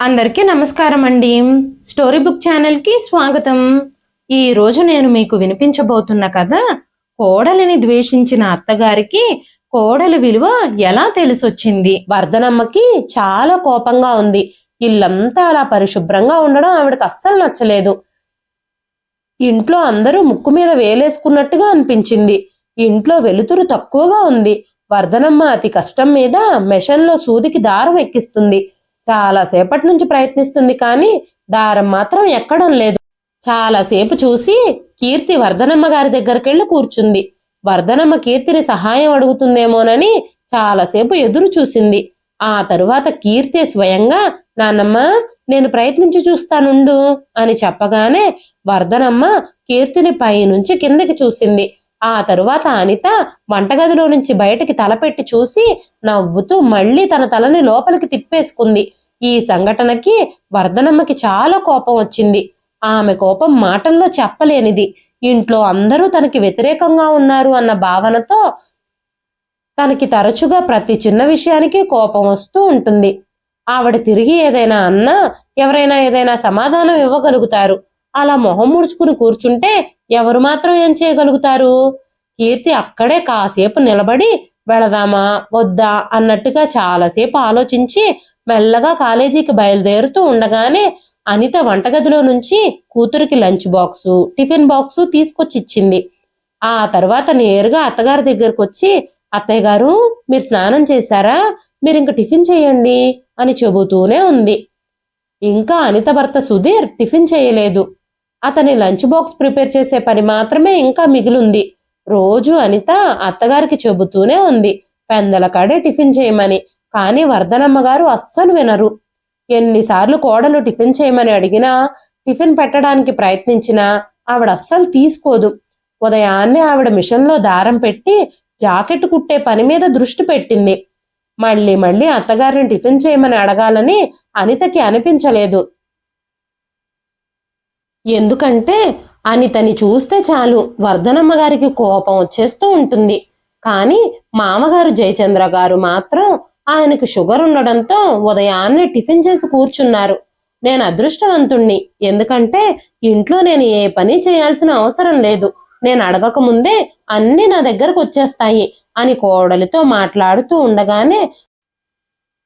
అందరికీ నమస్కారం అండి. స్టోరీ బుక్ ఛానల్కి స్వాగతం. ఈ రోజు నేను మీకు వినిపించబోతున్న కథ కోడలిని ద్వేషించిన అత్తగారికి కోడలి విలువ ఎలా తెలిసొచ్చింది? వర్ధనమ్మకి చాలా కోపంగా ఉంది. ఇల్లంతా అలా పరిశుభ్రంగా ఉండడం ఆవిడకి అస్సలు నచ్చలేదు. ఇంట్లో అందరూ ముక్కు మీద వేలేసుకున్నట్టుగా అనిపించింది. ఇంట్లో వెలుతురు తక్కువగా ఉంది. వర్ధనమ్మ అతి కష్టం మీద మెషన్లో సూదికి దారం ఎక్కిస్తుంది. చాలాసేపటి నుంచి ప్రయత్నిస్తుంది కానీ దారం మాత్రం ఎక్కడం లేదు. చాలాసేపు చూసి కీర్తి వర్ధనమ్మ గారి దగ్గరికెళ్ళి కూర్చుంది. వర్ధనమ్మ కీర్తిని సహాయం అడుగుతుందేమోనని చాలాసేపు ఎదురు చూసింది. ఆ తరువాత కీర్తి స్వయంగా నాన్నమ్మ నేను ప్రయత్నించి చూస్తానుండు అని చెప్పగానే వర్ధనమ్మ కీర్తిని పైనుంచి కిందకి చూసింది. ఆ తరువాత అనిత వంటగదిలో నుంచి బయటికి తలపెట్టి చూసి నవ్వుతూ మళ్ళీ తన తలని లోపలికి తిప్పేసుకుంది. ఈ సంఘటనకి వర్ధనమ్మకి చాలా కోపం వచ్చింది. ఆమె కోపం మాటల్లో చెప్పలేనిది. ఇంట్లో అందరూ తనకి వ్యతిరేకంగా ఉన్నారు అన్న భావనతో తనకి తరచుగా ప్రతి చిన్న విషయానికి కోపం వస్తూ ఉంటుంది. ఆవిడ తిరిగి ఏదైనా అన్నా ఎవరైనా ఏదైనా సమాధానం ఇవ్వగలుగుతారు. అలా మొహం ముడుచుకుని కూర్చుంటే ఎవరు మాత్రం ఏం చేయగలుగుతారు? కీర్తి అక్కడే కాసేపు నిలబడి వెళదామా వద్దా అన్నట్టుగా చాలాసేపు ఆలోచించి మెల్లగా కాలేజీకి బయలుదేరుతూ ఉండగానే అనిత వంటగదిలో నుంచి కూతురికి లంచ్ బాక్సు టిఫిన్ బాక్సు తీసుకొచ్చి ఇచ్చింది ఆ తర్వాత నేరుగా అత్తగారి దగ్గరకు వచ్చి అత్తయ్య గారు మీరు స్నానం చేశారా? మీరు ఇంక టిఫిన్ చేయండి అని చెబుతూనే ఉంది. ఇంకా అనిత భర్త సుధీర్ టిఫిన్ చేయలేదు. అతని లంచ్ బాక్స్ ప్రిపేర్ చేసే పని మాత్రమే ఇంకా మిగిలుంది. రోజు అనిత అత్తగారికి చెబుతూనే ఉంది పెందల కాడే టిఫిన్ చేయమని. కానీ వర్ధనమ్మ గారు అస్సలు వినరు. ఎన్నిసార్లు కోడలు టిఫిన్ చేయమని అడిగినా టిఫిన్ పెట్టడానికి ప్రయత్నించినా ఆవిడ అస్సలు తీసుకోదు. ఉదయాన్నే ఆవిడ మిషన్లో దారం పెట్టి జాకెట్ కుట్టే పని మీద దృష్టి పెట్టింది. మళ్ళీ మళ్ళీ అత్తగారిని టిఫిన్ చేయమని అడగాలని అనితకి అనిపించలేదు. ఎందుకంటే అనితని చూస్తే చాలు వర్ధనమ్మ గారికి కోపం వచ్చేస్తూ ఉంటుంది. కానీ మామగారు జయచంద్ర గారు మాత్రం ఆయనకు షుగర్ ఉండడంతో ఉదయాన్నే టిఫిన్ చేసి కూర్చున్నారు. నేను అదృష్టవంతుణ్ణి. ఎందుకంటే ఇంట్లో నేను ఏ పని చేయాల్సిన అవసరం లేదు. నేను అడగక ముందే అన్ని నా దగ్గరకు వచ్చేస్తాయి అని కోడలితో మాట్లాడుతూ ఉండగానే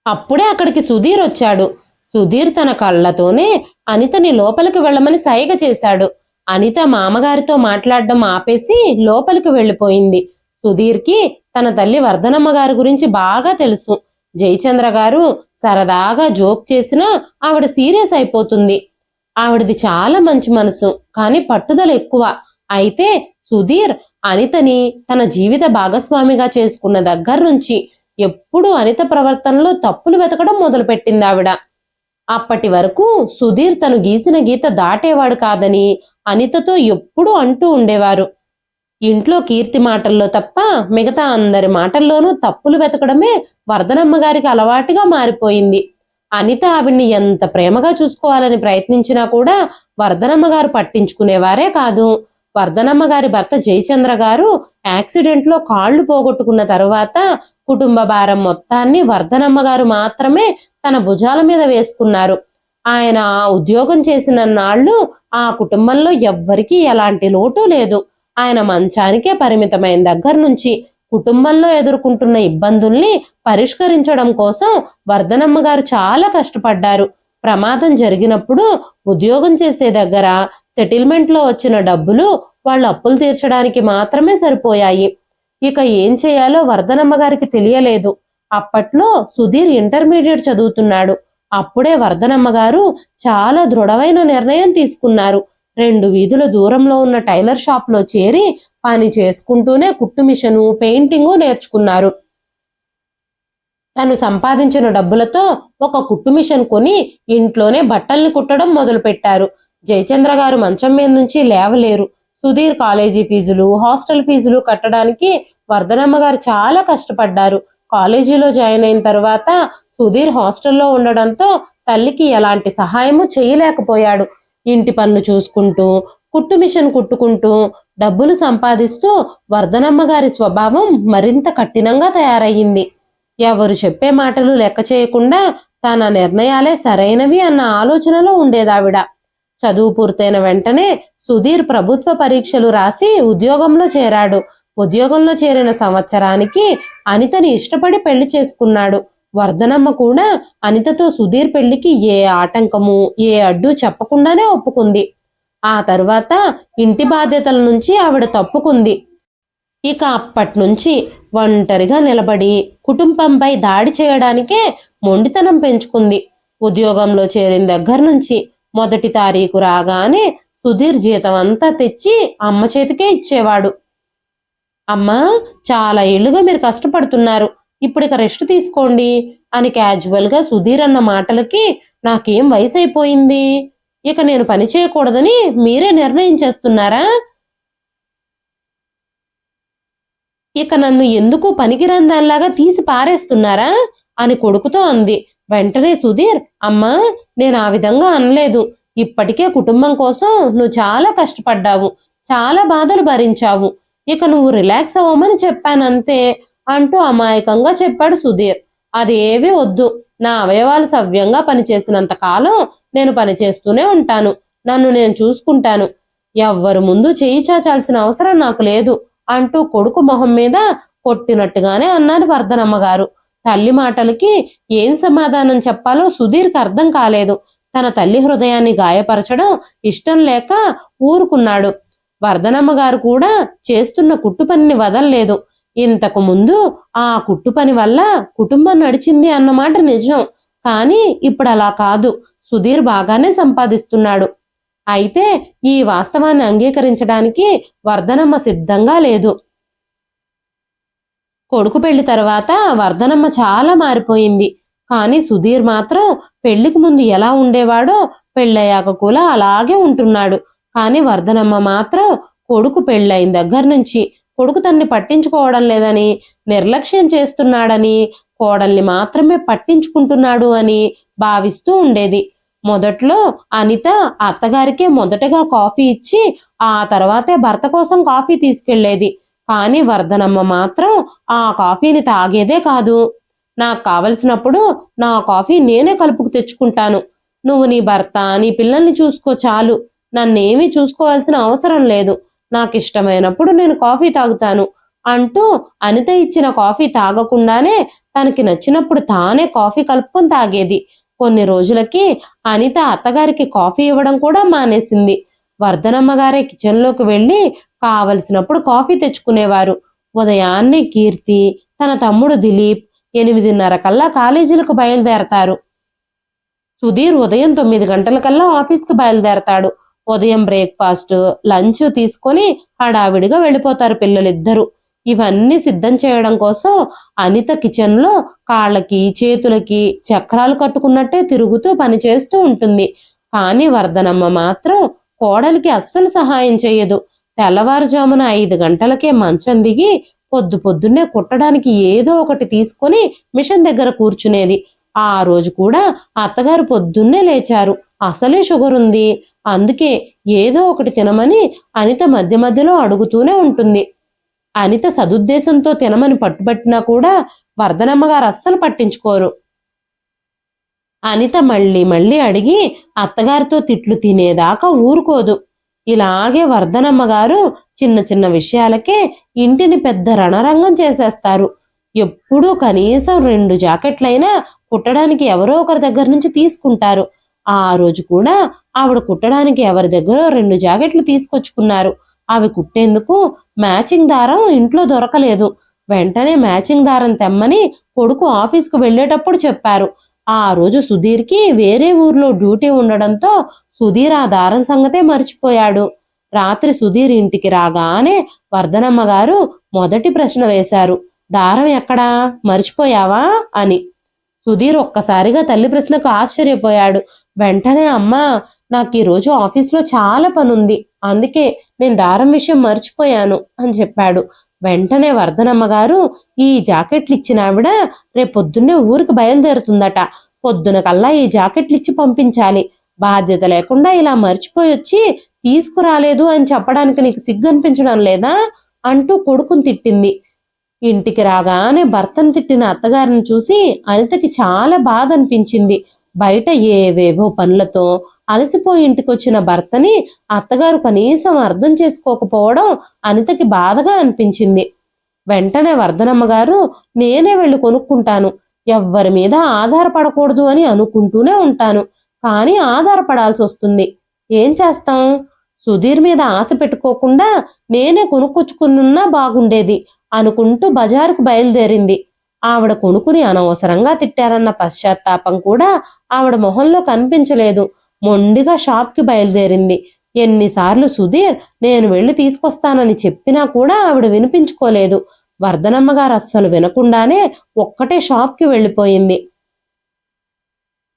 అప్పుడే అక్కడికి సుధీర్ వచ్చాడు. సుధీర్ తన కళ్ళతోనే అనితని లోపలికి వెళ్ళమని సైగ చేశాడు. అనిత మామగారితో మాట్లాడడం ఆపేసి లోపలికి వెళ్ళిపోయింది. సుధీర్కి తన తల్లి వర్ధనమ్మ గారి గురించి బాగా తెలుసు. జయచంద్ర గారు సరదాగా జోక్ చేసినా ఆవిడ సీరియస్ అయిపోతుంది. ఆవిడది చాలా మంచి మనసు కానీ పట్టుదల ఎక్కువ. అయితే సుధీర్ అనితని తన జీవిత భాగస్వామిగా చేసుకున్న దగ్గర నుంచి ఎప్పుడు అనిత ప్రవర్తనలో తప్పులు వెతకడం మొదలుపెట్టింది ఆవిడ అప్పటి వరకు సుధీర్ తను గీసిన గీత దాటేవాడు కాదని అనితతో ఎప్పుడూ అంటూ ఉండేవారు. ఇంట్లో కీర్తి మాటల్లో తప్ప మిగతా అందరి మాటల్లోనూ తప్పులు వెతకడమే వర్ధనమ్మ గారికి అలవాటుగా మారిపోయింది. అనిత ఆవిడ్ని ఎంత ప్రేమగా చూసుకోవాలని ప్రయత్నించినా కూడా వర్ధనమ్మ గారు పట్టించుకునేవారే కాదు. వర్ధనమ్మ గారి భర్త జయచంద్ర గారు యాక్సిడెంట్లో కాళ్ళు పోగొట్టుకున్న తర్వాత కుటుంబ భారం మొత్తాన్ని వర్ధనమ్మ గారు మాత్రమే తన భుజాల మీద వేసుకున్నారు. ఆయన ఉద్యోగం చేసిన నాళ్ళు ఆ కుటుంబంలో ఎవ్వరికీ ఎలాంటి లోటు లేదు. ఆయన మంచానికే పరిమితమైన దగ్గర నుంచి కుటుంబంలో ఎదుర్కొంటున్న ఇబ్బందుల్ని పరిష్కరించడం కోసం వర్ధనమ్మ గారు చాలా కష్టపడ్డారు. ప్రమాదం జరిగినప్పుడు ఉద్యోగం చేసే దగ్గర సెటిల్మెంట్లో వచ్చిన డబ్బులు వాళ్ళ అప్పులు తీర్చడానికి మాత్రమే సరిపోయాయి. ఇక ఏం చేయాలో వర్ధనమ్మ గారికి తెలియలేదు. అప్పట్లో సుధీర్ ఇంటర్మీడియట్ చదువుతున్నాడు. అప్పుడే వర్ధనమ్మ గారు చాలా దృఢమైన నిర్ణయం తీసుకున్నారు. రెండు వీధుల దూరంలో ఉన్న టైలర్ షాప్లో చేరి పని చేసుకుంటూనే కుట్టు మిషను పెయింటింగు నేర్చుకున్నారు. తను సంపాదించిన డబ్బులతో ఒక కుట్టు మిషన్ కొని ఇంట్లోనే బట్టల్ని కుట్టడం మొదలుపెట్టారు. జయచంద్ర గారు మంచం మీద నుంచి లేవలేరు. సుధీర్ కాలేజీ ఫీజులు హాస్టల్ ఫీజులు కట్టడానికి వర్ధనమ్మ గారు చాలా కష్టపడ్డారు. కాలేజీలో జాయిన్ అయిన తర్వాత సుధీర్ హాస్టల్లో ఉండడంతో తల్లికి ఎలాంటి సహాయము చేయలేకపోయాడు. ఇంటి పన్ను చూసుకుంటూ కుట్టు మిషన్ కుట్టుకుంటూ డబ్బులు సంపాదిస్తూ వర్ధనమ్మ గారి స్వభావం మరింత కఠినంగా తయారయ్యింది. ఎవరు చెప్పే మాటలు లెక్క చేయకుండా తన నిర్ణయాలే సరైనవి అన్న ఆలోచనలో ఉండేదావిడ. చదువు పూర్తయిన వెంటనే సుధీర్ ప్రభుత్వ పరీక్షలు రాసి ఉద్యోగంలో చేరాడు. ఉద్యోగంలో చేరిన సంవత్సరానికి అనితని ఇష్టపడి పెళ్ళి చేసుకున్నాడు. వర్ధనమ్మ కూడా అనితతో సుధీర్ పెళ్ళికి ఏ ఆటంకము ఏ అడ్డు చెప్పకుండానే ఒప్పుకుంది. ఆ తర్వాత ఇంటి బాధ్యతల నుంచి ఆవిడ తప్పుకుంది. ఇక అప్పటి నుంచి ఒంటరిగా నిలబడి కుటుంబంపై దాడి చేయడానికే మొండితనం పెంచుకుంది. ఉద్యోగంలో చేరిన దగ్గర నుంచి మొదటి తారీఖు రాగానే సుధీర్ జీతం అంతా తెచ్చి అమ్మ చేతికే ఇచ్చేవాడు. అమ్మ చాలా ఏళ్ళుగా మీరు కష్టపడుతున్నారు. ఇప్పుడు ఇక రెస్ట్ తీసుకోండి అని క్యాజువల్గా సుధీర్ అన్న మాటలకి నాకేం వయసు అయిపోయింది ఇక నేను పని చేయకూడదని మీరే నిర్ణయం చేస్తున్నారా? ఇక నన్ను ఎందుకు పనికిరందాల్లాగా తీసి పారేస్తున్నారా? అని కొడుకుతో అంది. వెంటనే సుధీర్ అమ్మా నేను ఆ విధంగా అనలేదు. ఇప్పటికే కుటుంబం కోసం నువ్వు చాలా కష్టపడ్డావు. చాలా బాధలు భరించావు. ఇక నువ్వు రిలాక్స్ అవ్వమని చెప్పానంతే అంటూ అమాయకంగా చెప్పాడు సుధీర్. అదేవి వద్దు. నా అవయవాలు సవ్యంగా పనిచేసినంత కాలం నేను పనిచేస్తూనే ఉంటాను. నన్ను నేను చూసుకుంటాను. ఎవ్వరు ముందు చేయి చాచాల్సిన అవసరం నాకు లేదు. అంటూ కొడుకు మొహం మీద కొట్టినట్టుగానే అన్నారు వర్ధనమ్మ గారు. తల్లి మాటలకి ఏం సమాధానం చెప్పాలో సుధీర్కి అర్థం కాలేదు. తన తల్లి హృదయాన్ని గాయపరచడం ఇష్టం లేక ఊరుకున్నాడు. వర్ధనమ్మ గారు కూడా చేస్తున్న కుట్టు పనిని వదల్లేదు. ఇంతకు ముందు ఆ కుట్టు పని వల్ల కుటుంబం నడిచింది అన్నమాట నిజం. కానీ ఇప్పుడు అలా కాదు. సుధీర్ బాగానే సంపాదిస్తున్నాడు. అయితే ఈ వాస్తవాన్ని అంగీకరించడానికి వర్ధనమ్మ సిద్ధంగా లేదు. కొడుకు పెళ్ళి తర్వాత వర్ధనమ్మ చాలా మారిపోయింది. కానీ సుధీర్ మాత్రం పెళ్ళికి ముందు ఎలా ఉండేవాడో పెళ్ళయ్యాక కూడా అలాగే ఉంటున్నాడు. కానీ వర్ధనమ్మ మాత్రం కొడుకు పెళ్ళైన దగ్గర నుంచి కొడుకు తన్ని పట్టించుకోవడం లేదని నిర్లక్ష్యం చేస్తున్నాడని కోడల్ని మాత్రమే పట్టించుకుంటున్నాడు అని భావిస్తూ ఉండేది. మొదట్లో అనిత అత్తగారికే మొదటగా కాఫీ ఇచ్చి ఆ తర్వాతే భర్త కోసం కాఫీ తీసుకెళ్ళేది కానీ వర్ధనమ్మ మాత్రం ఆ కాఫీని తాగేదే కాదు. నాకు కావలసినప్పుడు నా కాఫీ నేనే కలుపుకు తెచ్చుకుంటాను. నువ్వు నీ భర్త నీ పిల్లల్ని చూసుకో చాలు. నన్నేమీ చూసుకోవాల్సిన అవసరం లేదు. నాకు ఇష్టమైనప్పుడు నేను కాఫీ తాగుతాను అంటూ అనిత ఇచ్చిన కాఫీ తాగకుండానే తనకి నచ్చినప్పుడు తానే కాఫీ కలుపుకొని తాగేది. కొన్ని రోజులకి అనిత అత్తగారికి కాఫీ ఇవ్వడం కూడా మానేసింది. వర్ధనమ్మ గారే కిచెన్లోకి వెళ్ళి కావలసినప్పుడు కాఫీ తెచ్చుకునేవారు. ఉదయాన్నే కీర్తి తన తమ్ముడు దిలీప్ ఎనిమిదిన్నర కల్లా కాలేజీలకు బయలుదేరతారు. సుధీర్ ఉదయం తొమ్మిది గంటల కల్లా ఆఫీస్కి బయలుదేరతాడు. ఉదయం బ్రేక్ఫాస్ట్ లంచ్ తీసుకొని హడావిడిగా వెళ్ళిపోతారు పిల్లలిద్దరూ. ఇవన్నీ సిద్ధం చేయడం కోసం అనిత కిచెన్లో కాళ్ళకి చేతులకి చక్రాలు కట్టుకున్నట్టే తిరుగుతూ పనిచేస్తూ ఉంటుంది. కానీ వర్ధనమ్మ మాత్రం కోడలికి అస్సలు సహాయం చేయదు తెల్లవారుజామున ఐదు గంటలకే మంచం దిగి పొద్దు పొద్దున్నే కుట్టడానికి ఏదో ఒకటి తీసుకొని మిషన్ దగ్గర కూర్చునేది. ఆ రోజు కూడా అత్తగారు పొద్దున్నే లేచారు. అసలే షుగర్ ఉంది. అందుకే ఏదో ఒకటి తినమని అనిత మధ్య మధ్యలో అడుగుతూనే ఉంటుంది. అనిత సదుద్దేశంతో తినమని పట్టుబట్టినా కూడా వర్ధనమ్మ గారు అస్సలు పట్టించుకోరు. అనిత మళ్ళీ మళ్ళీ అడిగి అత్తగారితో తిట్లు తినేదాకా ఊరుకోదు. ఇలాగే వర్ధనమ్మ గారు చిన్న చిన్న విషయాలకే ఇంటిని పెద్ద రణరంగం చేసేస్తారు. ఎప్పుడూ కనీసం రెండు జాకెట్లైనా కుట్టడానికి ఎవరో ఒకరి దగ్గర నుంచి తీసుకుంటారు. ఆ రోజు కూడా ఆవిడ కుట్టడానికి ఎవరి దగ్గరో రెండు జాకెట్లు తీసుకొచ్చుకున్నారు. అవి కుట్టేందుకు మ్యాచింగ్ దారం ఇంట్లో దొరకలేదు. వెంటనే మ్యాచింగ్ దారం తెమ్మని కొడుకు ఆఫీస్కు వెళ్ళేటప్పుడు చెప్పారు. ఆ రోజు సుధీర్కి వేరే ఊర్లో డ్యూటీ ఉండడంతో సుధీర్ ఆ దారం సంగతే మర్చిపోయాడు. రాత్రి సుధీర్ ఇంటికి రాగానే వర్ధనమ్మ గారు మొదటి ప్రశ్న వేశారు. దారం ఎక్కడా? మర్చిపోయావా? అని. సుధీర్ ఒక్కసారిగా తల్లి ప్రశ్నకు ఆశ్చర్యపోయాడు. వెంటనే అమ్మ నాకు ఈరోజు ఆఫీస్లో చాలా పనుంది. అందుకే నేను దారం విషయం మర్చిపోయాను అని చెప్పాడు. వెంటనే వర్ధనమ్మ గారు ఈ జాకెట్లు ఇచ్చిన ఆవిడ రేపొద్దున్నే పొద్దున్నే ఊరికి బయలుదేరుతుందట. పొద్దున కల్లా ఈ జాకెట్లు ఇచ్చి పంపించాలి. బాధ్యత లేకుండా ఇలా మర్చిపోయి వచ్చి తీసుకురాలేదు అని చెప్పడానికి నీకు సిగ్గు అనిపించడం లేదా? అంటూ కొడుకుని తిట్టింది. ఇంటికి రాగానే భర్తను తిట్టిన అత్తగారిని చూసి అనితకి చాలా బాధ అనిపించింది బయట ఏవేవో పనులతో అలసిపోయి ఇంటికొచ్చిన భర్తని అత్తగారు కనీసం అర్థం చేసుకోకపోవడం అనితకి బాధగా అనిపించింది. వెంటనే వర్ధనమ్మ గారు నేనే వెళ్ళి కొనుక్కుంటాను. ఎవ్వరి మీద ఆధారపడకూడదు అని అనుకుంటూనే ఉంటాను. కానీ ఆధారపడాల్సి వస్తుంది. ఏం చేస్తాం? సుధీర్ మీద ఆశ పెట్టుకోకుండా నేనే కొనుక్కొచ్చుకున్నా బాగుండేది. అనుకుంటూ బజారుకు బయలుదేరింది. ఆవిడ కొనుక్కుని అనవసరంగా తిట్టారన్న పశ్చాత్తాపం కూడా ఆవిడ మొహంలో కనిపించలేదు. మొండిగా షాప్కి బయలుదేరింది. ఎన్నిసార్లు సుధీర్ నేను వెళ్ళి తీసుకొస్తానని చెప్పినా కూడా ఆవిడ వినిపించుకోలేదు. వర్ధనమ్మ గారు అస్సలు వినకుండానే ఒక్కటే షాప్కి వెళ్ళిపోయింది.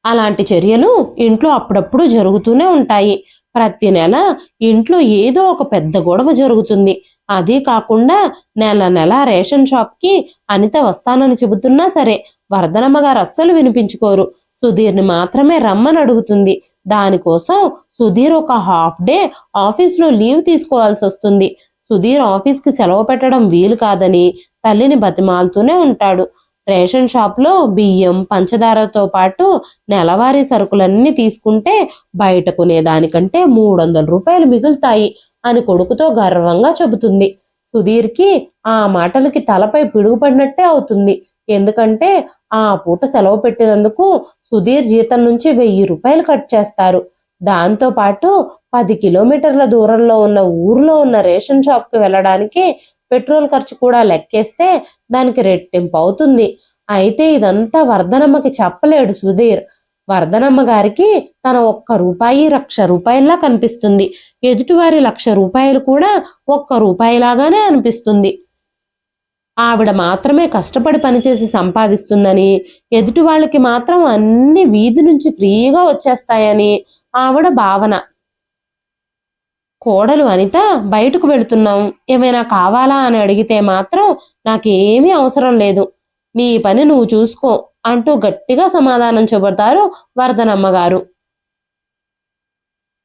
అలాంటి చర్యలు ఇంట్లో అప్పుడప్పుడు జరుగుతూనే ఉంటాయి. ప్రతి నెల ఇంట్లో ఏదో ఒక పెద్ద గొడవ జరుగుతుంది. అదీ కాకుండా నెల నెల రేషన్ షాప్కి అనిత వస్తానని చెబుతున్నా సరే వర్ధనమ్మ గారు అస్సలు వినిపించుకోరు. సుధీర్ని మాత్రమే రమ్మని అడుగుతుంది. దానికోసం సుధీర్ ఒక హాఫ్ డే ఆఫీస్లో లీవ్ తీసుకోవాల్సి వస్తుంది. సుధీర్ ఆఫీస్కి సెలవు పెట్టడం వీలు కాదని తల్లిని బతిమాలుతూనే ఉంటాడు. రేషన్ షాప్లో బియ్యం పంచదారతో పాటు నెలవారీ సరుకులన్నీ తీసుకుంటే బయట కొనేదానికంటే మూడు వందల రూపాయలు మిగులుతాయి. అని కొడుకుతో గర్వంగా చెబుతుంది. సుధీర్కి ఆ మాటలకి తలపై పిడుగుపడినట్టే అవుతుంది. ఎందుకంటే ఆ పూట సెలవు పెట్టినందుకు సుధీర్ జీతం నుంచి వెయ్యి రూపాయలు కట్ చేస్తారు. దాంతో పాటు పది కిలోమీటర్ల దూరంలో ఉన్న ఊర్లో ఉన్న రేషన్ షాప్కి వెళ్ళడానికి పెట్రోల్ ఖర్చు కూడా లెక్కేస్తే దానికి రెట్టింపు అవుతుంది. అయితే ఇదంతా వర్ధనమ్మకి చెప్పలేడు సుధీర్. వర్ధనమ్మ గారికి తన ఒక్క రూపాయి లక్ష రూపాయల్లా కనిపిస్తుంది. ఎదుటివారి లక్ష రూపాయలు కూడా ఒక్క రూపాయిలాగానే అనిపిస్తుంది. ఆవిడ మాత్రమే కష్టపడి పనిచేసి సంపాదిస్తుందని ఎదుటి వాళ్ళకి మాత్రం అన్ని వీధి నుంచి ఫ్రీగా వచ్చేస్తాయని ఆవిడ భావన. కోడలు అనిత బయటకు వెళుతున్నాం. ఏమైనా కావాలా అని అడిగితే మాత్రం నాకేమీ అవసరం లేదు. నీ పని నువ్వు చూసుకో. అంటూ గట్టిగా సమాధానం చెబుతారు వరదనమ్మగారు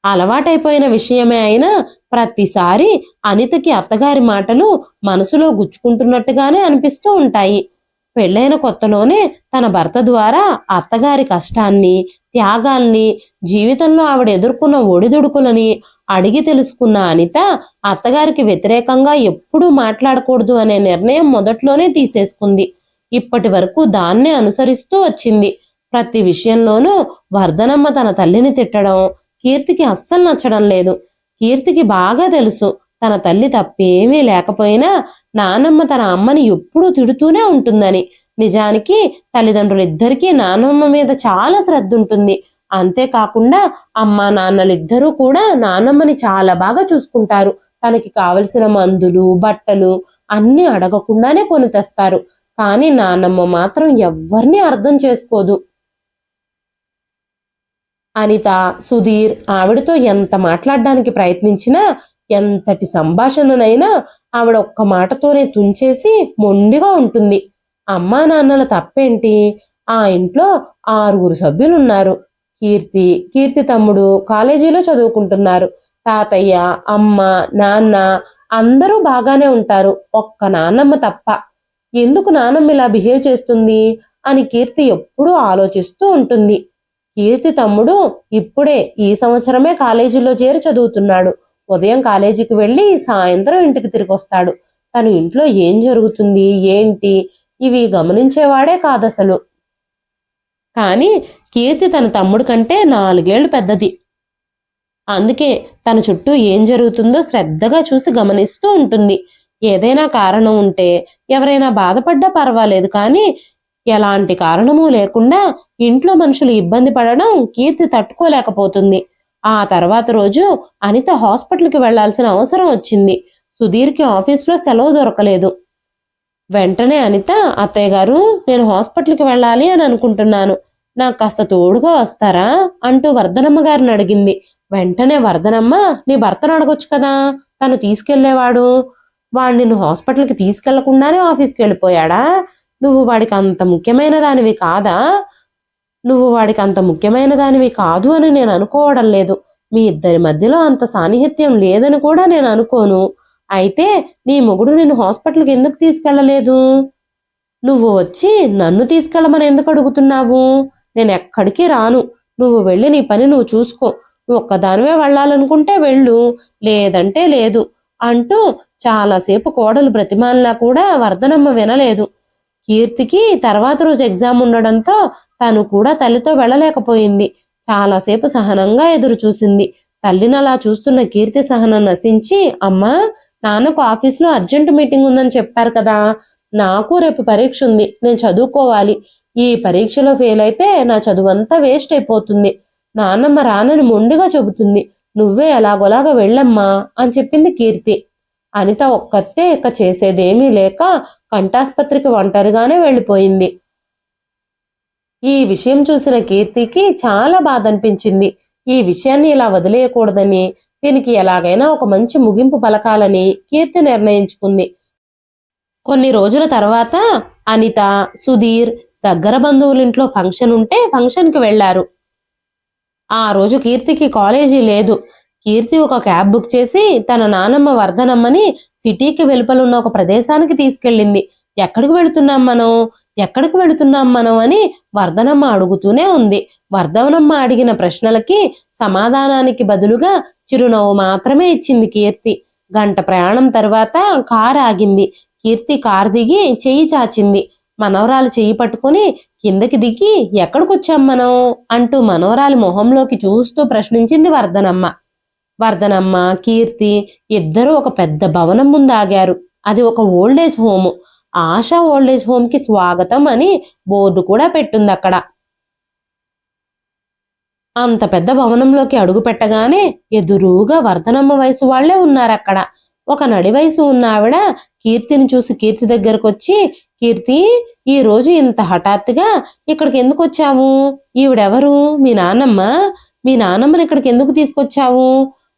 అలవాటైపోయిన విషయమే అయినా ప్రతిసారి అనితకి అత్తగారి మాటలు మనసులో గుచ్చుకుంటున్నట్టుగానే అనిపిస్తూ ఉంటాయి. పెళ్ళైన కొత్తలోనే తన భర్త ద్వారా అత్తగారి కష్టాన్ని త్యాగాల్ని జీవితంలో ఆవిడ ఎదుర్కొన్న ఒడిదుడుకులని అడిగి తెలుసుకున్న అనిత అత్తగారికి వ్యతిరేకంగా ఎప్పుడూ మాట్లాడకూడదు అనే నిర్ణయం మొదట్లోనే తీసేసుకుంది. ఇప్పటి వరకు దాన్నే అనుసరిస్తూ వచ్చింది. ప్రతి విషయంలోనూ వర్ధనమ్మ తన తల్లిని తిట్టడం కీర్తికి అస్సలు నచ్చడం లేదు. కీర్తికి బాగా తెలుసు తన తల్లి తప్పేమీ లేకపోయినా నానమ్మ తన అమ్మని ఎప్పుడూ తిడుతూనే ఉంటుందని. నిజానికి తల్లిదండ్రులిద్దరికీ నానమ్మ మీద చాలా శ్రద్ధ ఉంటుంది అంతేకాకుండా అమ్మ నాన్నలిద్దరూ కూడా నానమ్మని చాలా బాగా చూసుకుంటారు. తనకి కావలసిన మందులు బట్టలు అన్నీ అడగకుండానే కొని తెస్తారు. కానీ నానమ్మ మాత్రం ఎవ్వరిని అర్థం చేసుకోదు. అనిత సుధీర్ ఆవిడతో ఎంత మాట్లాడడానికి ప్రయత్నించినా ఎంతటి సంభాషణనైనా ఆవిడ ఒక్క మాటతోనే తుంచేసి మొండిగా ఉంటుంది. అమ్మా నాన్నల తప్పేంటి? ఆ ఇంట్లో ఆరుగురు సభ్యులున్నారు. కీర్తి కీర్తి తమ్ముడు కాలేజీలో చదువుకుంటున్నారు. తాతయ్య అమ్మ నాన్న అందరూ బాగానే ఉంటారు. ఒక్క నాన్నమ్మ తప్ప. ఎందుకు నానమ్మ ఇలా బిహేవ్ చేస్తుంది అని కీర్తి ఎప్పుడూ ఆలోచిస్తూ ఉంటుంది. కీర్తి తమ్ముడు ఇప్పుడే ఈ సంవత్సరమే కాలేజీలో చేరి చదువుతున్నాడు. ఉదయం కాలేజీకి వెళ్ళి సాయంత్రం ఇంటికి తిరిగి వస్తాడు. తను ఇంట్లో ఏం జరుగుతుంది ఏంటి? ఇవి గమనించేవాడే కాదసలు. కానీ కీర్తి తన తమ్ముడు కంటే నాలుగేళ్ళు పెద్దది. అందుకే తన చుట్టూ ఏం జరుగుతుందో శ్రద్ధగా చూసి గమనిస్తూ ఉంటుంది. ఏదైనా కారణం ఉంటే ఎవరైనా బాధపడ్డా పర్వాలేదు కానీ ఎలాంటి కారణము లేకుండా ఇంట్లో మనుషులు ఇబ్బంది పడడం కీర్తి తట్టుకోలేకపోతుంది. ఆ తర్వాత రోజు అనిత హాస్పిటల్కి వెళ్ళాల్సిన అవసరం వచ్చింది. సుధీర్కి ఆఫీస్లో సెలవు దొరకలేదు. వెంటనే అనిత అత్తయ్య గారు నేను హాస్పిటల్కి వెళ్ళాలి అని అనుకుంటున్నాను. నాకు కాస్త తోడుగా వస్తారా? అంటూ వర్ధనమ్మ గారిని అడిగింది. వెంటనే వర్ధనమ్మ నీ భర్తను అడగొచ్చు కదా? తను తీసుకెళ్ళేవాడు వాడు నిన్ను హాస్పిటల్కి తీసుకెళ్ళకుండానే ఆఫీస్కి వెళ్ళిపోయాడా? నువ్వు వాడికి అంత ముఖ్యమైన దానివి కాదా? నువ్వు వాడికి అంత ముఖ్యమైన దానివి కాదు అని నేను అనుకోవడం లేదు. మీ ఇద్దరి మధ్యలో అంత సాన్నిహిత్యం లేదని కూడా నేను అనుకోను. అయితే నీ మొగుడు నిన్ను హాస్పిటల్కి ఎందుకు తీసుకెళ్ళలేదు? నువ్వు వచ్చి నన్ను తీసుకెళ్ళమని ఎందుకు అడుగుతున్నావు? నేను ఎక్కడికి రాను. నువ్వు వెళ్ళి నీ పని నువ్వు చూసుకో. నువ్వు ఒక్కదానివే వెళ్ళాలనుకుంటే వెళ్ళు. లేదంటే లేదు. అంటూ చాలాసేపు కోడలు బ్రతిమాలినా కూడా వర్ధనమ్మ వినలేదు. కీర్తికి తర్వాత రోజు ఎగ్జామ్ ఉండడంతో తను కూడా తల్లితో వెళ్ళలేకపోయింది. చాలాసేపు సహనంగా ఎదురు చూసింది. తల్లిని అలా చూస్తున్న కీర్తి సహనం నశించి అమ్మా నాన్నకు ఆఫీస్లో అర్జెంట్ మీటింగ్ ఉందని చెప్పారు కదా నాకు రేపు పరీక్ష ఉంది నేను చదువుకోవాలి. ఈ పరీక్షలో ఫెయిల్ అయితే నా చదువంతా వేస్ట్ అయిపోతుంది. నాన్నమ్మ రానని మొండిగా చెబుతుంది. నువ్వే ఎలాగోలాగా వెళ్ళమ్మా అని చెప్పింది కీర్తి. అనిత ఒక్కతే ఇక చేసేదేమీ లేక కంఠాస్పత్రికి ఒంటరిగానే వెళ్ళిపోయింది. ఈ విషయం చూసిన కీర్తికి చాలా బాధ అనిపించింది ఈ విషయాన్ని ఇలా వదిలేయకూడదని దీనికి ఎలాగైనా ఒక మంచి ముగింపు పలకాలని కీర్తి నిర్ణయించుకుంది. కొన్ని రోజుల తర్వాత అనిత సుధీర్ దగ్గర బంధువులింట్లో ఫంక్షన్ ఉంటే ఫంక్షన్కి వెళ్ళారు ఆ రోజు కీర్తికి కాలేజీ లేదు. కీర్తి ఒక క్యాబ్ బుక్ చేసి తన నానమ్మ వర్ధనమ్మని సిటీకి వెలుపలున్న ఒక ప్రదేశానికి తీసుకెళ్ళింది. ఎక్కడికి వెళుతున్నాం మనం? ఎక్కడికి వెళుతున్నాం మనం అని వర్ధనమ్మ అడుగుతూనే ఉంది. వర్ధనమ్మ అడిగిన ప్రశ్నలకి సమాధానానికి బదులుగా చిరునవ్వు మాత్రమే ఇచ్చింది కీర్తి. గంట ప్రయాణం తర్వాత కారు ఆగింది. కీర్తి కారు దిగి చెయ్యి చాచింది. మనవరాలు చెయ్యి పట్టుకుని కిందకి దిగి ఎక్కడికొచ్చాం మనం? అంటూ మనవరాలి మొహంలోకి చూస్తూ ప్రశ్నించింది వర్ధనమ్మ వర్ధనమ్మ కీర్తి ఇద్దరూ ఒక పెద్ద భవనం ముందు ఆగారు. అది ఒక old age home Asha old age హోమ్కి స్వాగతం అని బోర్డు కూడా పెట్టుంది అక్కడ. అంత పెద్ద భవనంలోకి అడుగు పెట్టగానే ఎదురుగా వర్ధనమ్మ వయసు వాళ్ళే ఉన్నారు అక్కడ. ఒక నడి వయసు ఉన్న ఆవిడ కీర్తిని చూసి కీర్తి దగ్గరకు వచ్చి కీర్తి ఈ రోజు ఇంత హఠాత్తుగా ఇక్కడికి ఎందుకు వచ్చావు? ఈవిడెవరు? మీ నాన్నమ్మ? మీ నాన్నమ్మని ఇక్కడికి ఎందుకు తీసుకొచ్చావు?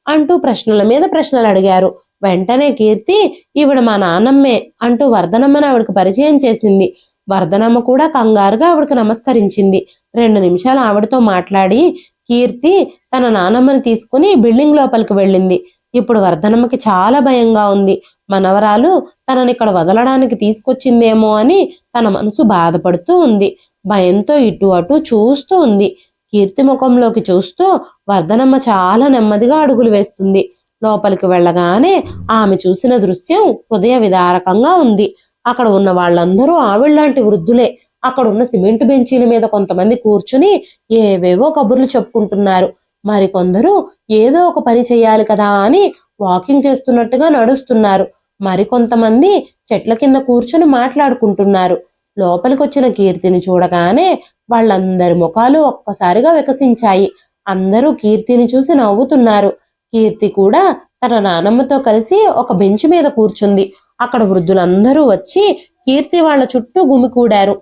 అంటూ ప్రశ్నల మీద ప్రశ్నలు అడిగారు. వెంటనే కీర్తి ఈవిడ మా నాన్నమ్మే అంటూ వర్ధనమ్మని ఆవిడకి పరిచయం చేసింది. వర్ధనమ్మ కూడా కంగారుగా ఆవిడకి నమస్కరించింది. రెండు నిమిషాలు ఆవిడతో మాట్లాడి కీర్తి తన నానమ్మని తీసుకుని బిల్డింగ్ లోపలికి వెళ్ళింది. ఇప్పుడు వర్ధనమ్మకి చాలా భయంగా ఉంది. మనవరాలు తనని ఇక్కడ వదలడానికి తీసుకొచ్చిందేమో అని తన మనసు బాధపడుతూ ఉంది. భయంతో ఇటు అటు చూస్తూ ఉంది. కీర్తి ముఖంలోకి చూస్తూ వర్ధనమ్మ చాలా నెమ్మదిగా అడుగులు వేస్తుంది. లోపలికి వెళ్ళగానే ఆమె చూసిన దృశ్యం హృదయ విదారకంగా ఉంది. అక్కడ ఉన్న వాళ్ళందరూ ఆవిళ్ళాంటి వృద్ధులే. అక్కడ ఉన్న సిమెంట్ బెంచీల మీద కొంతమంది కూర్చుని ఏవేవో కబుర్లు చెప్పుకుంటున్నారు. మరికొందరు ఏదో ఒక పని చేయాలి కదా అని వాకింగ్ చేస్తున్నట్టుగా నడుస్తున్నారు. మరికొంతమంది చెట్ల కింద కూర్చుని మాట్లాడుకుంటున్నారు. లోపలికి వచ్చిన కీర్తిని చూడగానే వాళ్ళందరి ముఖాలు ఒక్కసారిగా వికసించాయి. అందరూ కీర్తిని చూసి నవ్వుతున్నారు. కీర్తి కూడా తన నానమ్మతో కలిసి ఒక బెంచ్ మీద కూర్చుంది. అక్కడ వృద్ధులందరూ వచ్చి కీర్తి వాళ్ళ చుట్టూ గుమికూడారు.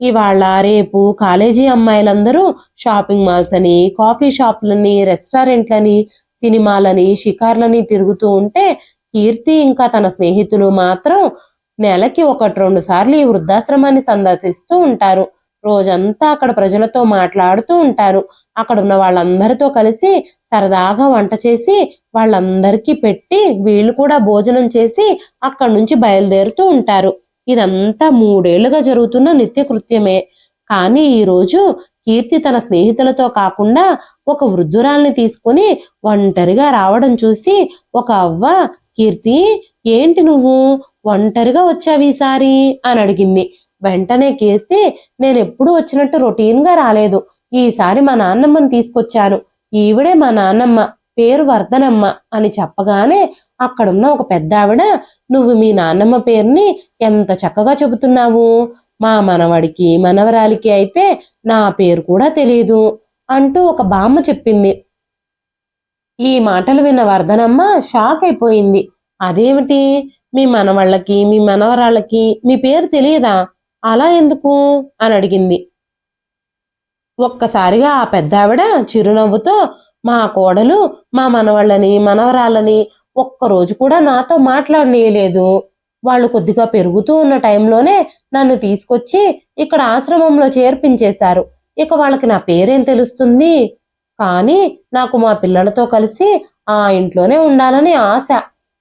ఇవాళ రేపు కాలేజీ అమ్మాయిలందరూ షాపింగ్ మాల్స్ అని కాఫీ షాప్లని రెస్టారెంట్లని సినిమాలని షికార్లని తిరుగుతూ ఉంటే కీర్తి ఇంకా తన స్నేహితులు మాత్రం నెలకి ఒకటి రెండు సార్లు ఈ వృద్ధాశ్రమాన్ని సందర్శిస్తూ ఉంటారు. రోజంతా అక్కడ ప్రజలతో మాట్లాడుతూ ఉంటారు. అక్కడ ఉన్న వాళ్ళందరితో కలిసి సరదాగా వంట చేసి వాళ్ళందరికీ పెట్టి వీళ్ళు కూడా భోజనం చేసి అక్కడి నుంచి బయలుదేరుతూ ఉంటారు. ఇదంతా మూడేళ్ళుగా జరుగుతున్న నిత్య కృత్యమే కానీ ఈరోజు కీర్తి తన స్నేహితులతో కాకుండా ఒక వృద్ధురాల్ని తీసుకుని ఒంటరిగా రావడం చూసి ఒక అవ్వ కీర్తి ఏంటి నువ్వు? ఒంటరిగా వచ్చావు ఈసారి? అని అడిగింది. వెంటనే కీర్తి నేను ఎప్పుడు వచ్చినట్టు రొటీన్గా రాలేదు. ఈసారి మా నాన్నమ్మని తీసుకొచ్చాను. ఈవిడే మా నాన్నమ్మ. పేరు వర్ధనమ్మ అని చెప్పగానే అక్కడున్న ఒక పెద్ద ఆవిడ నువ్వు మీ నాన్నమ్మ పేరుని ఎంత చక్కగా చెబుతున్నావు? మా మనవడికి మనవరాలికి అయితే నా పేరు కూడా తెలియదు అంటూ ఒక బామ్మ చెప్పింది. ఈ మాటలు విన్న వర్ధనమ్మ షాక్ అయిపోయింది. అదేమిటి? మీ మనవాళ్ళకి మీ మనవరాళ్ళకి మీ పేరు తెలియదా అలా ఎందుకు? అని అడిగింది. ఒక్కసారిగా ఆ పెద్ద ఆవిడ చిరునవ్వుతో మా కోడలు మా మనవాళ్ళని మనవరాళ్ళని ఒక్కరోజు కూడా నాతో మాట్లాడనీయలేదు. వాళ్ళు కొద్దిగా పెరుగుతూ ఉన్న టైంలోనే నన్ను తీసుకొచ్చి ఇక్కడ ఆశ్రమంలో చేర్పించేశారు. ఇక వాళ్ళకి నా పేరేం తెలుస్తుంది? కానీ నాకు మా పిల్లలతో కలిసి ఆ ఇంట్లోనే ఉండాలని ఆశ.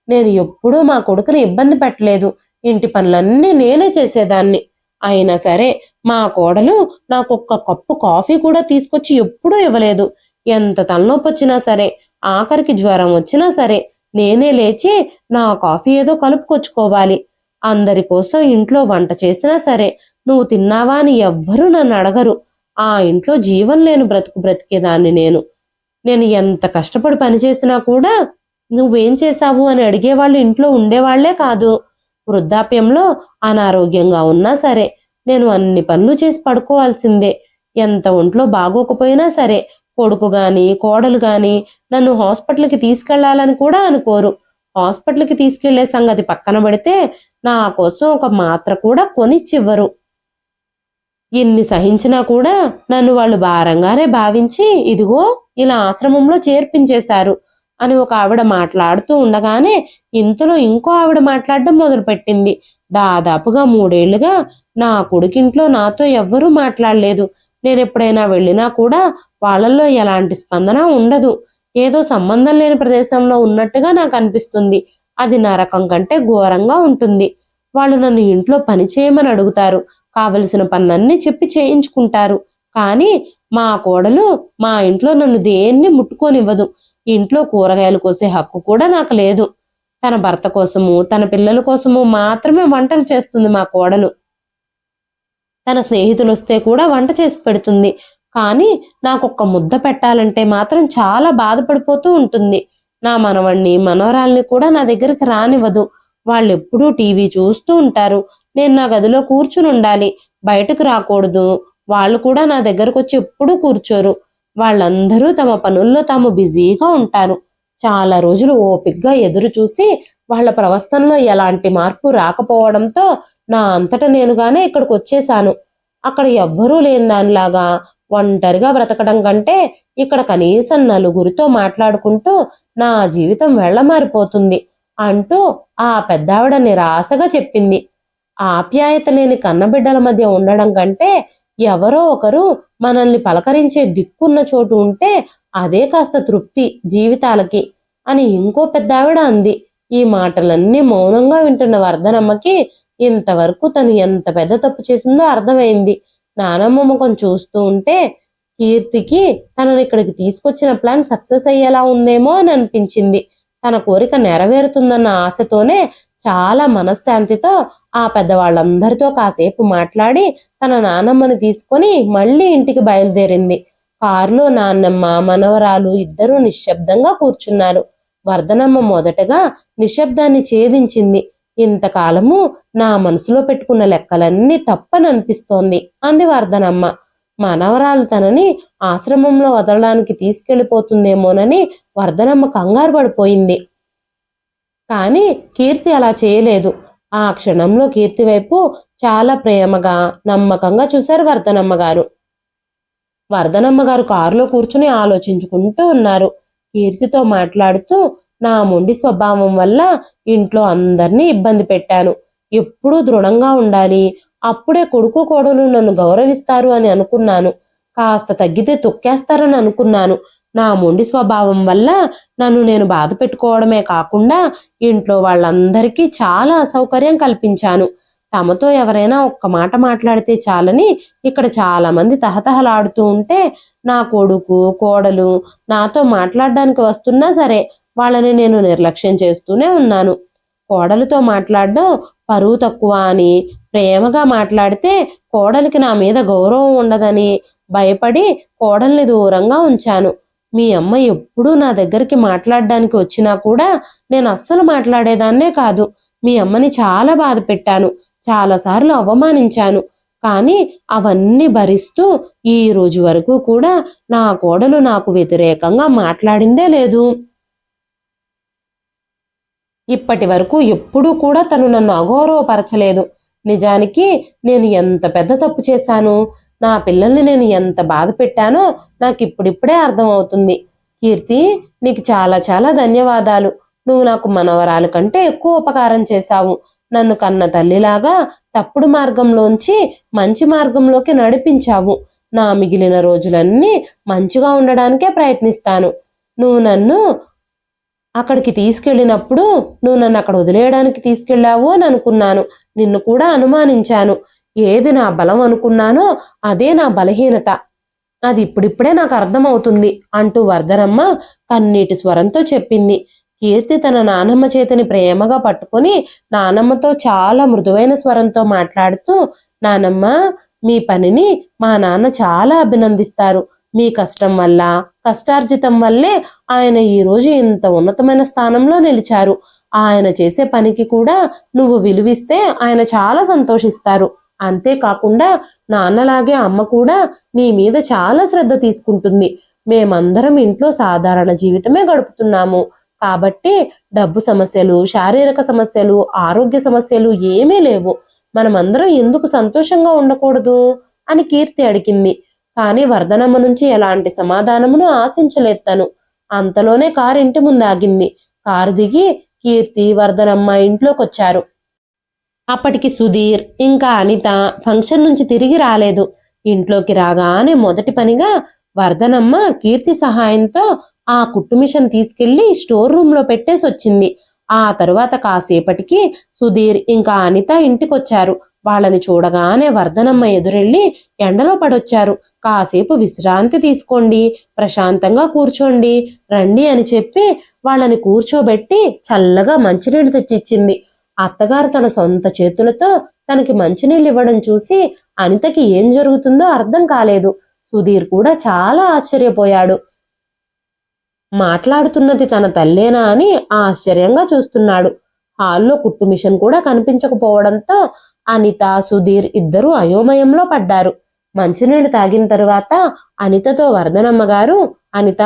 నేను ఎప్పుడూ మా కొడుకుని ఇబ్బంది పెట్టలేదు. ఇంటి పనులన్నీ నేనే చేసేదాన్ని. అయినా సరే మా కోడలు నాకు ఒక్క కప్పు కాఫీ కూడా తీసుకొచ్చి ఎప్పుడూ ఇవ్వలేదు. ఎంత తలనొప్పి వచ్చినా సరే ఆఖరికి జ్వరం వచ్చినా సరే నేనే లేచి నా కాఫీ ఏదో కలుపుకొచ్చుకోవాలి. అందరి కోసం ఇంట్లో వంట చేసినా సరే నువ్వు తిన్నావా అని ఎవ్వరూ నన్ను అడగరు. ఆ ఇంట్లో జీవం లేని బ్రతుకు బ్రతికేదాన్ని నేను. నేను ఎంత కష్టపడి పనిచేసినా కూడా నువ్వేం చేశావు అని అడిగేవాళ్ళు ఇంట్లో ఉండేవాళ్ళే కాదు. వృద్ధాప్యంలో అనారోగ్యంగా ఉన్నా సరే నేను అన్ని పనులు చేసి పడుకోవాల్సిందే. ఎంత ఒంట్లో బాగోకపోయినా సరే కొడుకు కానీ కోడలు కానీ నన్ను హాస్పిటల్కి తీసుకెళ్ళాలని కూడా అనుకోరు. హాస్పిటల్కి తీసుకెళ్ళే సంగతి పక్కన పెడితే నా కోసం ఒక మాత్ర కూడా కొనిచ్చివ్వరు. ఇన్ని సహించినా కూడా నన్ను వాళ్ళు భారంగానే భావించి ఇదిగో ఇలా ఆశ్రమంలో చేర్పించేశారు అని ఒక ఆవిడ మాట్లాడుతూ ఉండగానే ఇంతలో ఇంకో ఆవిడ మాట్లాడడం మొదలుపెట్టింది. దాదాపుగా మూడేళ్ళుగా నా కొడుకింట్లో నాతో ఎవ్వరూ మాట్లాడలేదు. నేను ఎప్పుడైనా వెళ్ళినా కూడా వాళ్ళల్లో ఎలాంటి స్పందన ఉండదు. ఏదో సంబంధం లేని ప్రదేశంలో ఉన్నట్టుగా నాకు అనిపిస్తుంది. అది నరకం కంటే ఘోరంగా ఉంటుంది. వాళ్ళు నన్ను ఇంట్లో పని చేయమని అడుగుతారు. కావలసిన పనులన్నీ చెప్పి చేయించుకుంటారు. కానీ మా కోడలు మా ఇంట్లో నన్ను దేన్ని ముట్టుకోనివ్వదు. ఇంట్లో కూరగాయలు కోసే హక్కు కూడా నాకు లేదు. తన భర్త కోసము తన పిల్లల కోసము మాత్రమే వంటలు చేస్తుంది మా కోడలు. తన స్నేహితులు వస్తే కూడా వంట చేసి పెడుతుంది. కానీ నాకు ఒక్క ముద్ద పెట్టాలంటే మాత్రం చాలా బాధపడిపోతూ ఉంటుంది. నా మనవణ్ణి మనవరాల్ని కూడా నా దగ్గరికి రానివ్వదు. వాళ్ళు ఎప్పుడూ టీవీ చూస్తూ ఉంటారు. నేను నా గదిలో కూర్చుని ఉండాలి బయటకు రాకూడదు. వాళ్ళు కూడా నా దగ్గరకు వచ్చి ఎప్పుడూ కూర్చోరు. వాళ్ళందరూ తమ పనుల్లో తాము బిజీగా ఉంటారు. చాలా రోజులు ఓపిగ్గా ఎదురు చూసి వాళ్ళ ప్రవర్తనలో ఎలాంటి మార్పు రాకపోవడంతో నా అంతట నేనుగానే ఇక్కడికి వచ్చేసాను అక్కడ ఎవ్వరూ లేని దానిలాగా ఒంటరిగా బ్రతకడం కంటే ఇక్కడ కనీసం నలుగురితో మాట్లాడుకుంటూ నా జీవితం వెళ్ళమారిపోతుంది అంటూ ఆ పెద్దావిడ నిరాశగా చెప్పింది. ఆప్యాయత లేని కన్నబిడ్డల మధ్య ఉండడం కంటే ఎవరో ఒకరు మనల్ని పలకరించే దిక్కున్న చోటు ఉంటే అదే కాస్త తృప్తి జీవితాలకి అని ఇంకో పెద్దావిడ అంది. ఈ మాటలన్నీ మౌనంగా వింటున్న వర్ధనమ్మకి ఇంతవరకు తను ఎంత పెద్ద తప్పు చేసిందో అర్థమైంది. నానమ్మ ముఖం చూస్తూ ఉంటే కీర్తికి తనను ఇక్కడికి తీసుకొచ్చిన ప్లాన్ సక్సెస్ అయ్యేలా ఉందేమో అని అనిపించింది. తన కోరిక నెరవేరుతుందన్న ఆశతోనే చాలా మనశ్శాంతితో ఆ పెద్దవాళ్ళందరితో కాసేపు మాట్లాడి తన నానమ్మని తీసుకొని మళ్ళీ ఇంటికి బయలుదేరింది. కారులో నాన్నమ్మ మనవరాలు ఇద్దరూ నిశ్శబ్దంగా కూర్చున్నారు. వర్ధనమ్మ మొదటగా నిశ్శబ్దాన్ని ఛేదించింది. ఇంతకాలము నా మనసులో పెట్టుకున్న లెక్కలన్నీ తప్పని అనిపిస్తోంది అంది వర్ధనమ్మ మనవరాలు తనని ఆశ్రమంలో వదలడానికి తీసుకెళ్ళిపోతుందేమోనని వర్ధనమ్మ కంగారు పడిపోయింది. కానీ కీర్తి అలా చేయలేదు. ఆ క్షణంలో కీర్తి వైపు చాలా ప్రేమగా నమ్మకంగా చూశారు వర్ధనమ్మ గారు. వర్ధనమ్మ గారు కారులో కూర్చుని ఆలోచించుకుంటూ ఉన్నారు. కీర్తితో మాట్లాడుతూ నా మొండి స్వభావం వల్ల ఇంట్లో అందరినీ ఇబ్బంది పెట్టాను. ఎప్పుడూ దృఢంగా ఉండాలి. అప్పుడే కొడుకు కోడలు నన్ను గౌరవిస్తారు అని అనుకున్నాను. కాస్త తగ్గితే తొక్కేస్తారని అనుకున్నాను. నా మొండి స్వభావం వల్ల నన్ను నేను బాధ పెట్టుకోవడమే కాకుండా ఇంట్లో వాళ్ళందరికీ చాలా అసౌకర్యం కల్పించాను. తమతో ఎవరైనా ఒక్క మాట మాట్లాడితే చాలని ఇక్కడ చాలామంది తహతహలాడుతూ ఉంటే నా కొడుకు కోడలు నాతో మాట్లాడడానికి వస్తున్నా సరే వాళ్ళని నేను నిర్లక్ష్యం చేస్తూనే ఉన్నాను. కోడలితో మాట్లాడడం పరువు తక్కువ అని ప్రేమగా మాట్లాడితే కోడలికి నా మీద గౌరవం ఉండదని భయపడి కోడల్ని దూరంగా ఉంచాను. మీ అమ్మ ఎప్పుడూ నా దగ్గరికి మాట్లాడడానికి వచ్చినా కూడా నేను అస్సలు మాట్లాడేదాన్నే కాదు. మీ అమ్మని చాలా బాధ పెట్టాను. చాలాసార్లు అవమానించాను. కానీ అవన్నీ భరిస్తూ ఈ రోజు వరకు కూడా నా కోడలు నాకు వ్యతిరేకంగా మాట్లాడిందే లేదు. ఇప్పటి వరకు ఎప్పుడూ కూడా తను నన్ను అగౌరవపరచలేదు. నిజానికి నేను ఎంత పెద్ద తప్పు చేశాను? నా పిల్లల్ని నేను ఎంత బాధ పెట్టానో నాకు ఇప్పుడిప్పుడే అర్థమవుతుంది కీర్తి నీకు చాలా చాలా ధన్యవాదాలు. నువ్వు నాకు మనవరాలు కంటే ఎక్కువ ఉపకారం చేశావు. నన్ను కన్న తల్లిలాగా తప్పుడు మార్గంలోంచి మంచి మార్గంలోకి నడిపించావు. నా మిగిలిన రోజులన్నీ మంచిగా ఉండడానికే ప్రయత్నిస్తాను. నువ్వు నన్ను అక్కడికి తీసుకెళ్ళినప్పుడు నువ్వు నన్ను అక్కడ వదిలేయడానికి తీసుకెళ్ళావు అని అనుకున్నాను. నిన్ను కూడా అనుమానించాను. ఏది నా బలం అనుకున్నానో అదే నా బలహీనత. అది ఇప్పుడిప్పుడే నాకు అర్థమవుతుంది అంటూ వర్ధనమ్మ కన్నీటి స్వరంతో చెప్పింది. కీర్తి తన నానమ్మ చేతిని ప్రేమగా పట్టుకొని నానమ్మతో చాలా మృదువైన స్వరంతో మాట్లాడుతూ నానమ్మ మీ పనిని మా నాన్న చాలా అభినందిస్తారు. మీ కష్టం వల్ల కష్టార్జితం వల్లే ఆయన ఈరోజు ఇంత ఉన్నతమైన స్థానంలో నిలిచారు. ఆయన చేసే పనికి కూడా నువ్వు విలువిస్తే ఆయన చాలా సంతోషిస్తారు. అంతేకాకుండా నాన్నలాగే అమ్మ కూడా నీ మీద చాలా శ్రద్ధ తీసుకుంటుంది. మేమందరం ఇంట్లో సాధారణ జీవితమే గడుపుతున్నాము. కాబట్టి డబ్బు సమస్యలు శారీరక సమస్యలు ఆరోగ్య సమస్యలు ఏమీ లేవు. మనమందరం ఎందుకు సంతోషంగా ఉండకూడదు? అని కీర్తి అడిగింది. కానీ వర్ధనమ్మ నుంచి ఎలాంటి సమాధానమును ఆశించలేదు తను. అంతలోనే కారు ఇంటి ముందాగింది. కారు దిగి కీర్తి వర్ధనమ్మ ఇంట్లోకి వచ్చారు అప్పటికి సుధీర్ ఇంకా అనిత ఫంక్షన్ నుంచి తిరిగి రాలేదు. ఇంట్లోకి రాగానే మొదటి పనిగా వర్ధనమ్మ కీర్తి సహాయంతో ఆ కుట్టు మిషన్ తీసుకెళ్ళి స్టోర్ రూమ్లో పెట్టేసి వచ్చింది. ఆ తరువాత కాసేపటికి సుధీర్ ఇంకా అనిత ఇంటికొచ్చారు. వాళ్ళని చూడగానే వర్ధనమ్మ ఎదురెళ్ళి ఎండలో పడొచ్చారు. కాసేపు విశ్రాంతి తీసుకోండి ప్రశాంతంగా కూర్చోండి రండి అని చెప్పి వాళ్ళని కూర్చోబెట్టి చల్లగా మంచినీళ్ళు తెచ్చిచ్చింది. అత్తగారు తన సొంత చేతులతో తనకి మంచినీళ్ళు ఇవ్వడం చూసి అనితకి ఏం జరుగుతుందో అర్థం కాలేదు. సుధీర్ కూడా చాలా ఆశ్చర్యపోయాడు. మాట్లాడుతున్నది తన తల్లేనా అని ఆశ్చర్యంగా చూస్తున్నాడు. హాల్లో కుట్టు మిషన్ కూడా కనిపించకపోవడంతో అనిత సుధీర్ ఇద్దరూ అయోమయంలో పడ్డారు. మంచినీళ్ళు తాగిన తరువాత అనితతో వర్ధనమ్మ గారు అనిత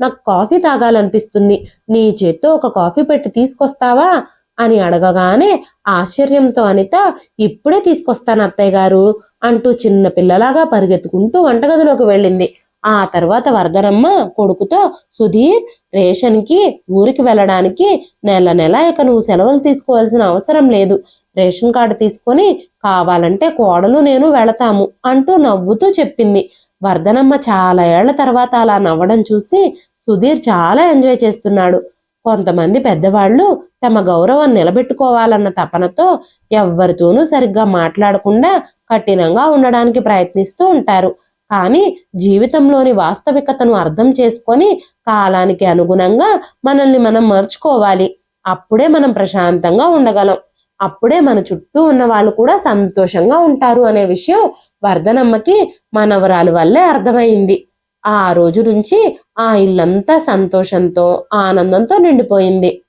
నాకు కాఫీ తాగాలనిపిస్తుంది. నీ చేత్తో ఒక కాఫీ పెట్టి తీసుకొస్తావా? అని అడగగానే ఆశ్చర్యంతో అనిత ఇప్పుడే తీసుకొస్తాను అత్తయ్య గారు అంటూ చిన్న పిల్లలాగా పరిగెత్తుకుంటూ వంటగదిలోకి వెళ్ళింది. ఆ తర్వాత వరదనమ్మ కొడుకుతో సుధీర్ రేషన్కి ఊరికి వెళ్ళడానికి నెల నెల ఇక నువ్వు సెలవులు తీసుకోవాల్సిన అవసరం లేదు. రేషన్ కార్డు తీసుకొని కావాలంటే కోడలు నేను వెళతాము అంటూ నవ్వుతూ చెప్పింది. వర్ధనమ్మ చాలా ఏళ్ళ తర్వాత అలా నవ్వడం చూసి సుధీర్ చాలా ఎంజాయ్ చేస్తున్నాడు. కొంతమంది పెద్దవాళ్ళు తమ గౌరవం నిలబెట్టుకోవాలన్న తపనతో ఎవ్వరితోనూ సరిగ్గా మాట్లాడకుండా కఠినంగా ఉండడానికి ప్రయత్నిస్తూ ఉంటారు. కానీ జీవితంలోని వాస్తవికతను అర్థం చేసుకొని కాలానికి అనుగుణంగా మనల్ని మనం మర్చుకోవాలి. అప్పుడే మనం ప్రశాంతంగా ఉండగలం. అప్పుడే మన చుట్టూ ఉన్న వాళ్ళు కూడా సంతోషంగా ఉంటారు అనే విషయం వర్ధనమ్మకి మనవరాలు వల్లే అర్థమైంది. ఆ రోజు నుంచి ఆ ఇల్లంతా సంతోషంతో ఆనందంతో నిండిపోయింది.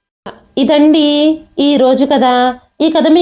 ఇదండి ఈ రోజు కదా. ఈ కథ మీకు